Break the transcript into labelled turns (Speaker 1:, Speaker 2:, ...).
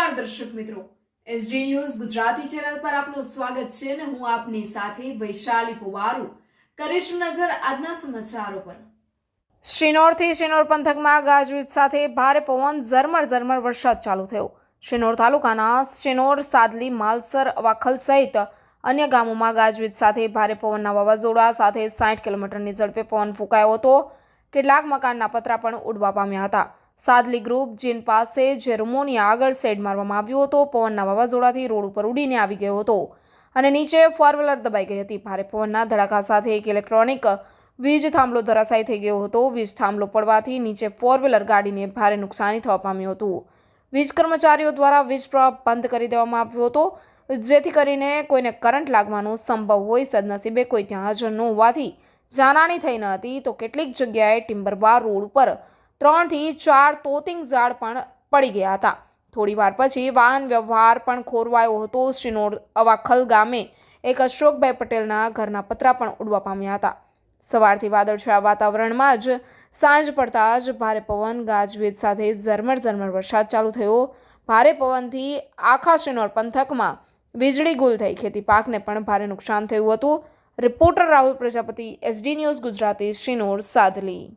Speaker 1: નમસ્કાર દર્શક મિત્રો. એસડી ન્યૂઝ ગુજરાતી ચેનલ પર આપનું સ્વાગત છે અને હું આપની સાથે વૈશાલી પુવારુ. કરીશું નજર આજના સમાચારો પર.
Speaker 2: શ્રીનોરથી શ્રીનોર પંથકમાં ગાજવીજ સાથે ભારે પવન, ઝરમર ઝરમર વરસાદ ચાલુ થયો. શ્રીનોર તાલુકાના શ્રીનોર સાદલી, માલસર, વાખલ સહિત અન્ય ગામોમાં ગાજવીજ સાથે ભારે પવનના વાવાઝોડા સાથે સાઠ કિલોમીટરની ઝડપે પવન ફૂંકાયો હતો. કેટલાક મકાનના પતરા પણ ઉડવા પામ્યા હતા. સાદલી ગ્રુપ જીન પાસે જે રૂમોની આગળ સેડ મારવામાં આવ્યો હતો, પવનના વાવાઝોડાથી રોડ ઉપર ઉડીને આવી ગયો હતો અને નીચે ફોર વ્હીલર દબાઈ ગઈ હતી. ભારે પવનના ધડાકા સાથે એક ઇલેક્ટ્રોનિક વીજ થાંભલો ધરાશાયી થઈ ગયો હતો. વીજ થાંભલો પડવાથી નીચે ફોર વ્હીલર ગાડીને ભારે નુકસાની થવા પામ્યું હતું. વીજ કર્મચારીઓ દ્વારા વીજ પ્રવાહ બંધ કરી દેવામાં આવ્યો હતો, જેથી કરીને કોઈને કરંટ લાગવાનો સંભવ હોય સદનસીબે કોઈ ત્યાં હાજર ન હોવાથી જાનહાની થઈ ન હતી. તો કેટલીક જગ્યાએ ટિમ્બરબાર રોડ ઉપર ત્રણથી ચાર તોતિંગ ઝાડ પણ પડી ગયા હતા. થોડીવાર પછી વાહન વ્યવહાર પણ ખોરવાયો હતો. શ્રીનોર અવાખલ ગામે એક અશોકભાઈ પટેલના ઘરના પતરા પણ ઉડવા પામ્યા હતા. સવારથી વાદળછાયા વાતાવરણમાં જ સાંજ પડતા જ ભારે પવન, ગાજવીજ સાથે ઝરમર ઝરમર વરસાદ ચાલુ થયો. ભારે પવનથી આખા શ્રીનોર પંથકમાં વીજળી ગુલ થઈ. ખેતી પાકને પણ ભારે નુકસાન થયું હતું. Reporter Rahul Prajapati, SD news Gujarati Shrinor Sadli.